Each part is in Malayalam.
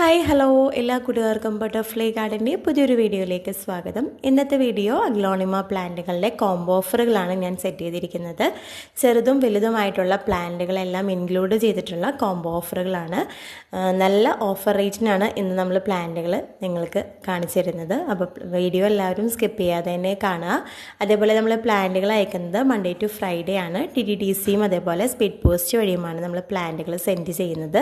ഹായ് ഹലോ എല്ലാ കൂട്ടുകാർക്കും ബട്ടർഫ്ലൈ ഗാർഡന്റെ പുതിയൊരു വീഡിയോയിലേക്ക് സ്വാഗതം. ഇന്നത്തെ വീഡിയോ അഗ്ലോണിമ പ്ലാന്റുകളുടെ കോംബോ ഓഫറുകളാണ് ഞാൻ സെറ്റ് ചെയ്തിരിക്കുന്നത്. ചെറുതും വലുതുമായിട്ടുള്ള പ്ലാന്റുകളെല്ലാം ഇൻക്ലൂഡ് ചെയ്തിട്ടുള്ള കോംബോ ഓഫറുകളാണ് നല്ല ഓഫർ റേറ്റിനാണ് ഇന്ന് നമ്മൾ പ്ലാന്റുകൾ നിങ്ങൾക്ക് കാണിച്ചു തരുന്നത്. അപ്പോൾ വീഡിയോ എല്ലാവരും സ്കിപ്പ് ചെയ്യാതെ തന്നെ കാണുക. അതേപോലെ നമ്മൾ പ്ലാന്റുകൾ അയക്കുന്നത് മൺഡേ ടു ഫ്രൈഡേ ആണ്. ടി ടി ഡി സിയും അതേപോലെ സ്പീഡ് പോസ്റ്റ് വഴിയുമാണ് നമ്മൾ പ്ലാന്റുകൾ സെൻഡ് ചെയ്യുന്നത്.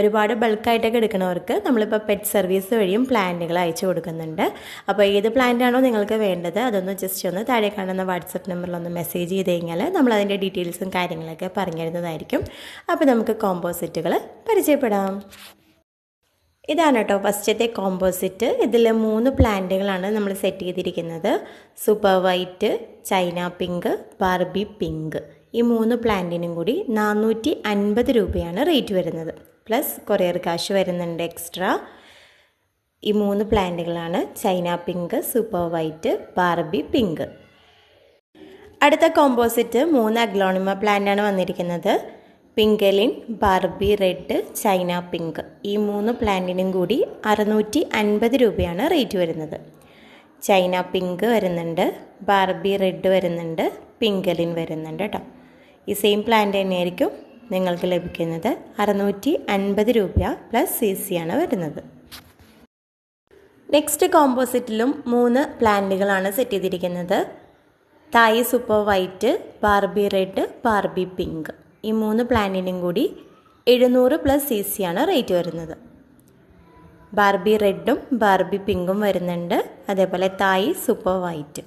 ഒരുപാട് ബൾക്കായിട്ടൊക്കെ എടുക്കുന്നവർക്ക് നമ്മളിപ്പോൾ പെറ്റ് സർവീസ് വഴിയും പ്ലാന്റുകൾ അയച്ചു കൊടുക്കുന്നുണ്ട്. അപ്പോൾ ഏത് പ്ലാന്റ് ആണോ നിങ്ങൾക്ക് വേണ്ടത് അതൊന്ന് ജസ്റ്റ് ഒന്ന് താഴെ കാണുന്ന വാട്സപ്പ് നമ്പറിലൊന്ന് മെസ്സേജ് ചെയ്ത് കഴിഞ്ഞാൽ നമ്മൾ അതിന്റെ ഡീറ്റെയിൽസും കാര്യങ്ങളൊക്കെ പറഞ്ഞു തരുന്നതായിരിക്കും. അപ്പോൾ നമുക്ക് കോമ്പോസിറ്റുകൾ പരിചയപ്പെടാം. ഇതാണ് കേട്ടോ ഫസ്റ്റത്തെ കോമ്പോസിറ്റ് ഇതിൽ മൂന്ന് പ്ലാന്റുകളാണ് നമ്മൾ സെറ്റ് ചെയ്തിരിക്കുന്നത്. Super white China pink Barbie pink ഈ മൂന്ന് പ്ലാന്റിനും കൂടി നാനൂറ്റി അൻപത് രൂപയാണ് റേറ്റ് വരുന്നത്. പ്ലസ് കൊറിയർ കാശ് വരുന്നുണ്ട് എക്സ്ട്രാ. ഈ മൂന്ന് പ്ലാന്റുകളാണ് China pink super white Barbie pink. അടുത്ത കോമ്പോസിറ്റ് മൂന്ന് അഗ്ലോണിമ പ്ലാന്റാണ് വന്നിരിക്കുന്നത്. പിങ്കലിൻ ബാർബി റെഡ് ചൈന പിങ്ക്. ഈ മൂന്ന് പ്ലാന്റിനും കൂടി അറുന്നൂറ്റി അൻപത് രൂപയാണ് റേറ്റ് വരുന്നത്. ചൈന പിങ്ക് വരുന്നുണ്ട് ബാർബി റെഡ് വരുന്നുണ്ട് പിങ്കലിൻ വരുന്നുണ്ട് കേട്ടോ ഈ സെയിം പ്ലാന്റ് തന്നെയായിരിക്കും നിങ്ങൾക്ക് ലഭിക്കുന്നത് അറുന്നൂറ്റി അൻപത് രൂപ പ്ലസ് സി സി ആണ് വരുന്നത്. നെക്സ്റ്റ് കോമ്പോസിറ്റിലും മൂന്ന് പ്ലാന്റുകളാണ് സെറ്റ് ചെയ്തിരിക്കുന്നത്. Thai super white Barbie red Barbie pink ഈ മൂന്ന് പ്ലാന്റിനും കൂടി എഴുന്നൂറ് പ്ലസ് സി സി ആണ് റേറ്റ് വരുന്നത്. ബാർബി റെഡും ബാർബി പിങ്കും വരുന്നുണ്ട്. അതേപോലെ Thai super white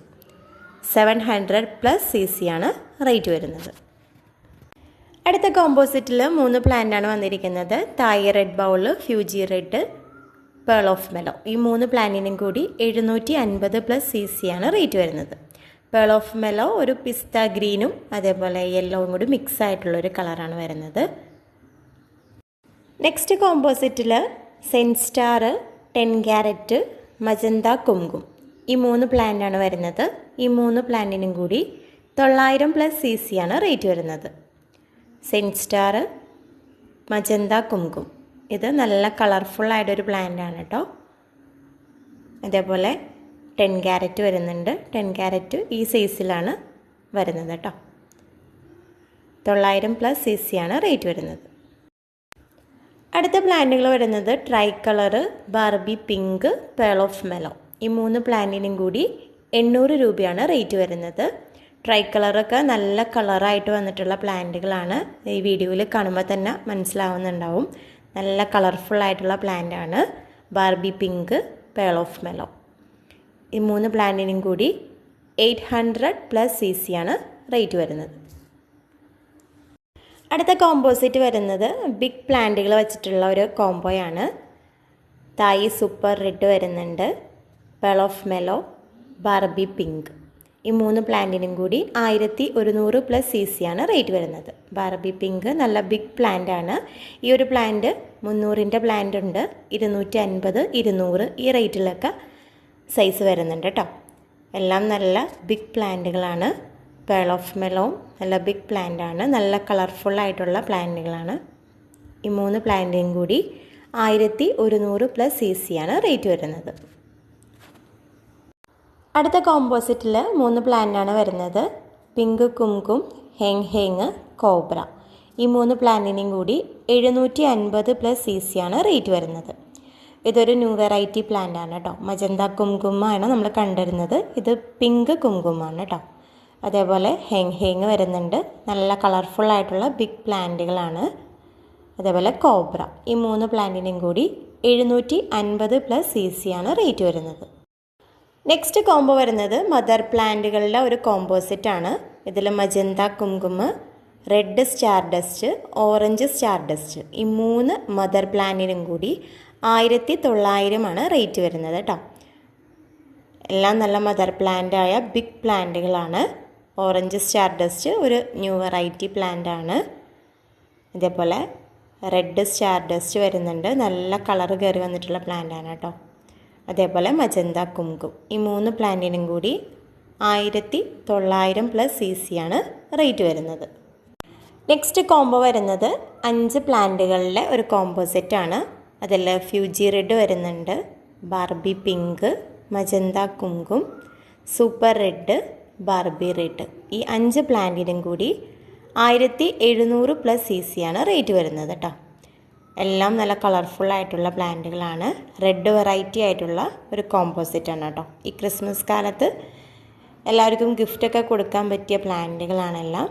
seven hundred plus C C ആണ് റേറ്റ് വരുന്നത്. അടുത്ത കോമ്പോസിറ്റിൽ മൂന്ന് പ്ലാന്റാണ് വന്നിരിക്കുന്നത്. Thai red bowl Fuji red pearl of mellow ഈ മൂന്ന് പ്ലാന്റിനും കൂടി എഴുന്നൂറ്റി അൻപത് പ്ലസ് സി സി ആണ് റേറ്റ് വരുന്നത്. പേൾ ഓഫ് മെലോ ഒരു പിസ്ത ഗ്രീനും അതേപോലെ യെല്ലോയും കൂടി മിക്സ് ആയിട്ടുള്ള ഒരു കളറാണ് വരുന്നത്. Next കോമ്പോസിറ്റിൽ zen star ten carat magenta കുങ്കും ഈ മൂന്ന് പ്ലാന്റാണ് വരുന്നത്. ഈ മൂന്ന് പ്ലാന്റിനും കൂടി തൊള്ളായിരം പ്ലസ് സി സി ആണ് റേറ്റ് വരുന്നത്. സെൻസ്റ്റാർ മജന്ത കുങ്കും. ഇത് നല്ല കളർഫുള്ളായിട്ടൊരു ആണ് കേട്ടോ അതേപോലെ ടെൻ ക്യാരറ്റ് വരുന്നുണ്ട്. ടെൻ ക്യാരറ്റ് ഈ സൈസിലാണ് വരുന്നത് കേട്ടോ തൊള്ളായിരം പ്ലസ് സി സി ആണ് റേറ്റ് വരുന്നത്. അടുത്ത പ്ലാന്റുകൾ വരുന്നത് tricolour Barbie pink pearl of mellow ഈ മൂന്ന് പ്ലാന്റിനും കൂടി എണ്ണൂറ് രൂപയാണ് റേറ്റ് വരുന്നത്. ട്രൈ കളറൊക്കെ നല്ല കളറായിട്ട് വന്നിട്ടുള്ള പ്ലാന്റുകളാണ്. ഈ വീഡിയോയിൽ കാണുമ്പോൾ തന്നെ മനസ്സിലാവുന്നുണ്ടാവും. നല്ല കളർഫുൾ ആയിട്ടുള്ള പ്ലാന്റ് ആണ് Barbie pink pearl of mellow. ഈ മൂന്ന് പ്ലാന്റിനും കൂടി eight hundred plus C C ആണ് റേറ്റ് വരുന്നത്. അടുത്ത കോമ്പോസിറ്റ് വരുന്നത് ബിഗ് പ്ലാന്റുകൾ വെച്ചിട്ടുള്ള ഒരു കോംബോയാണ്. തായി സൂപ്പർ റെഡ് വരുന്നുണ്ട്. Pearl of mellow Barbie pink. ഈ മൂന്ന് പ്ലാന്റിനും കൂടി ആയിരത്തി ഒരുന്നൂറ് പ്ലസ് സി ആണ് റേറ്റ് വരുന്നത്. ബാർബി പിങ്ക് നല്ല ബിഗ് പ്ലാന്റ് ആണ്. ഈ ഒരു പ്ലാന്റ് മുന്നൂറിന്റെ പ്ലാന്റ് ഉണ്ട്. ഇരുന്നൂറ്റി അൻപത് ഇരുന്നൂറ് ഈ റേറ്റിലൊക്കെ സൈസ് വരുന്നുണ്ട് കേട്ടോ എല്ലാം നല്ല ബിഗ് പ്ലാന്റുകളാണ് പേൾ ഓഫ് മെലോം നല്ല ബിഗ് പ്ലാന്റ് ആണ്. നല്ല കളർഫുള്ളായിട്ടുള്ള പ്ലാന്റുകളാണ് ഈ മൂന്ന് പ്ലാന്റിനും കൂടി ആയിരത്തി ഒരുന്നൂറ് പ്ലസ് സി സി ആണ് റേറ്റ് വരുന്നത്. അടുത്ത കോമ്പോസിറ്റിൽ മൂന്ന് പ്ലാന്റാണ് വരുന്നത്. Pink kumkum Heng Heng cobra ഈ മൂന്ന് പ്ലാന്റിനെയും കൂടി എഴുന്നൂറ്റി അൻപത് പ്ലസ് സി സി ആണ് റേറ്റ് വരുന്നത്. ഇതൊരു ന്യൂ വെറൈറ്റി പ്ലാന്റ് ആണ് കേട്ടോ മജന്ത കുംകുമാണ് നമ്മൾ കണ്ടിരുന്നത്. ഇത് പിങ്ക് കുംകുമാണ് കേട്ടോ അതേപോലെ ഹെങ് ഹെങ് വരുന്നുണ്ട്. നല്ല കളർഫുൾ ആയിട്ടുള്ള ബിഗ് പ്ലാന്റുകളാണ് അതേപോലെ കോബ്ര ഈ മൂന്ന് പ്ലാന്റിനെയും കൂടി എഴുന്നൂറ്റി അൻപത് പ്ലസ് സി സി ആണ് റേറ്റ് വരുന്നത്. നെക്സ്റ്റ് കോംബോ വരുന്നത് മദർ പ്ലാന്റുകളുടെ ഒരു കോമ്പോസിറ്റ് ആണ്. ഇതിൽ magenta കുങ്കുമ red star dust orange star dust ഈ മൂന്ന് മദർ പ്ലാന്റിനും കൂടി ആയിരത്തി തൊള്ളായിരമാണ് റേറ്റ് വരുന്നത് കേട്ടോ എല്ലാം നല്ല മദർ പ്ലാന്റായ ബിഗ് പ്ലാന്റുകളാണ് ഓറഞ്ച് സ്റ്റാർ ഡസ്റ്റ് ഒരു ന്യൂ വെറൈറ്റി പ്ലാന്റ് ആണ്. ഇതേപോലെ റെഡ് സ്റ്റാർ ഡസ്റ്റ് വരുന്നുണ്ട്. നല്ല കളർ കയറി വന്നിട്ടുള്ള പ്ലാന്റാണ് കേട്ടോ അതേപോലെ മജന്ത കുങ്കും. ഈ മൂന്ന് പ്ലാന്റിനും കൂടി ആയിരത്തി തൊള്ളായിരം പ്ലസ് സി ആണ് റേറ്റ് വരുന്നത്. നെക്സ്റ്റ് കോംബോ വരുന്നത് അഞ്ച് പ്ലാന്റുകളിലെ ഒരു കോമ്പോസിറ്റ് ആണ്. അതിൽ ഫ്യൂജി റെഡ് വരുന്നുണ്ട് Barbie pink magenta കുങ്കും super red Barbie red ഈ അഞ്ച് പ്ലാന്റിനും കൂടി ആയിരത്തി എഴുന്നൂറ് പ്ലസ് സി സി ആണ് റേറ്റ് വരുന്നത് കേട്ടോ എല്ലാം നല്ല കളർഫുൾ ആയിട്ടുള്ള പ്ലാന്റുകളാണ്. റെഡ് വെറൈറ്റി ആയിട്ടുള്ള ഒരു കോമ്പോസിറ്റ് ആണ് കേട്ടോ ഈ ക്രിസ്മസ് കാലത്ത് എല്ലാവർക്കും ഗിഫ്റ്റൊക്കെ കൊടുക്കാൻ പറ്റിയ പ്ലാന്റുകളാണെല്ലാം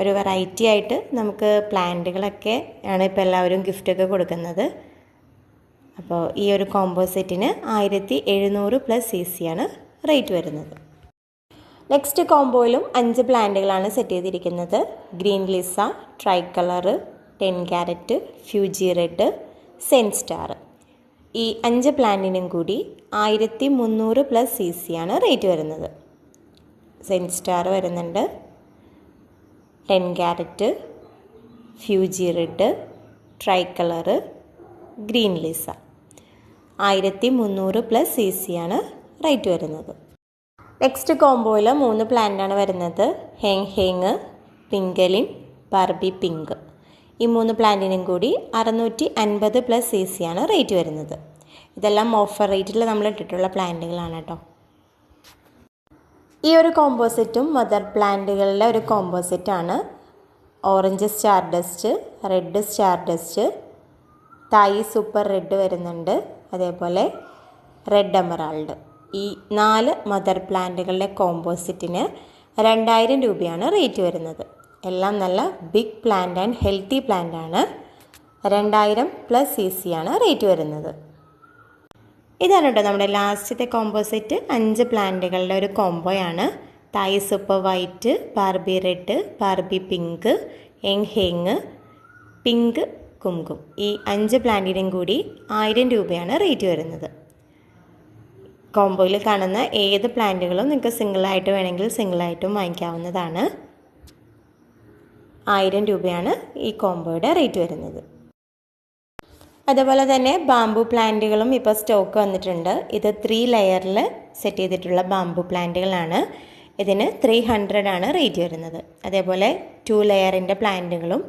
ഒരു വെറൈറ്റി ആയിട്ട് നമുക്ക് പ്ലാന്റുകളൊക്കെ ആണ് ഇപ്പോൾ എല്ലാവരും ഗിഫ്റ്റൊക്കെ കൊടുക്കുന്നത്. അപ്പോൾ ഈ ഒരു കോമ്പോസിറ്റിന് ആയിരത്തി എഴുന്നൂറ് പ്ലസ് സി സി ആണ് റേറ്റ് വരുന്നത്. നെക്സ്റ്റ് കോമ്പോയിലും അഞ്ച് പ്ലാന്റുകളാണ് സെറ്റ് ചെയ്തിരിക്കുന്നത്. Green Lisa tricolour ten carat Fuji red zen star. ഈ അഞ്ച് പ്ലാന്റിനും കൂടി ആയിരത്തി മുന്നൂറ് പ്ലസ് സി സി ആണ് റേറ്റ് വരുന്നത്. സെൻ സ്റ്റാർ വരുന്നുണ്ട്. Ten carat Fuji red tricolour green Lisa. ആയിരത്തി മുന്നൂറ് പ്ലസ് സി സി ആണ് റേറ്റ് വരുന്നത്. നെക്സ്റ്റ് കോംബോയിൽ മൂന്ന് പ്ലാന്റാണ് വരുന്നത്. ഹെങ് ഹേങ് പിങ്കലിൻ ബാർബി പിങ്ക്. ഈ മൂന്ന് പ്ലാന്റിനും കൂടി അറുന്നൂറ്റി അൻപത് പ്ലസ് സി സി ആണ് റേറ്റ് വരുന്നത്. ഇതെല്ലാം ഓഫർ റേറ്റിൽ നമ്മൾ ഇട്ടിട്ടുള്ള പ്ലാന്റുകളാണ് കേട്ടോ. ഈ ഒരു കോമ്പോസിറ്റും മദർ പ്ലാന്റുകളുടെ ഒരു കോമ്പോസിറ്റാണ് orange star dust red star dust Thai super red വരുന്നുണ്ട്. അതേപോലെ റെഡ് എമറാൾഡ് ഈ നാല് മദർ പ്ലാന്റുകളുടെ കോമ്പോസിറ്റിന് രണ്ടായിരം രൂപയാണ് റേറ്റ് വരുന്നത്. എല്ലാം നല്ല big plant and healthy plant ആണ്. രണ്ടായിരം പ്ലസ് സി സി ആണ് റേറ്റ് വരുന്നത്. ഇതാണ് കേട്ടോ നമ്മുടെ ലാസ്റ്റത്തെ കോമ്പോസിറ്റ് അഞ്ച് പ്ലാന്റുകളുടെ ഒരു കോംബോയാണ് Thai super white Barbie red Barbie pink Heng Heng pink കുങ്കും. ഈ അഞ്ച് പ്ലാന്റിനും കൂടി ആയിരം രൂപയാണ് റേറ്റ് വരുന്നത്. കോംബോയിൽ കാണുന്ന ഏത് പ്ലാന്റുകളും നിങ്ങൾക്ക് സിംഗിളായിട്ട് വേണമെങ്കിൽ സിംഗിളായിട്ടും വാങ്ങിക്കാവുന്നതാണ്. ആയിരം രൂപയാണ് ഈ കോംബോയുടെ റേറ്റ് വരുന്നത്. അതുപോലെ തന്നെ ബാംബു പ്ലാന്റുകളും ഇപ്പോൾ സ്റ്റോക്ക് വന്നിട്ടുണ്ട്. ഇത് ത്രീ ലെയറിൽ സെറ്റ് ചെയ്തിട്ടുള്ള ബാംബു പ്ലാന്റുകളാണ്. ഇതിന് ത്രീ ഹൺഡ്രഡ് ആണ് റേറ്റ് വരുന്നത്. അതേപോലെ ടു ലെയറിന്റെ പ്ലാന്റുകളും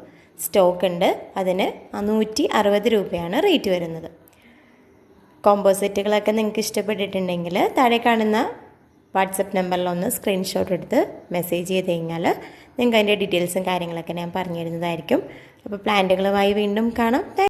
സ്റ്റോക്ക് ഉണ്ട്. അതിന് നൂറ്റി അറുപത് രൂപയാണ് റേറ്റ് വരുന്നത്. കോമ്പോസിറ്റുകളൊക്കെ നിങ്ങൾക്ക് ഇഷ്ടപ്പെട്ടിട്ടുണ്ടെങ്കിൽ താഴെ കാണുന്ന വാട്സപ്പ് നമ്പറിലൊന്ന് സ്ക്രീൻഷോട്ട് എടുത്ത് മെസ്സേജ് ചെയ്ത് കഴിഞ്ഞാൽ നിങ്ങൾക്ക് അതിന്റെ ഡീറ്റെയിൽസും കാര്യങ്ങളൊക്കെ ഞാൻ പറഞ്ഞു തരുന്നതായിരിക്കും. അപ്പോൾ പ്ലാന്റുകളുമായി വീണ്ടും കാണാം.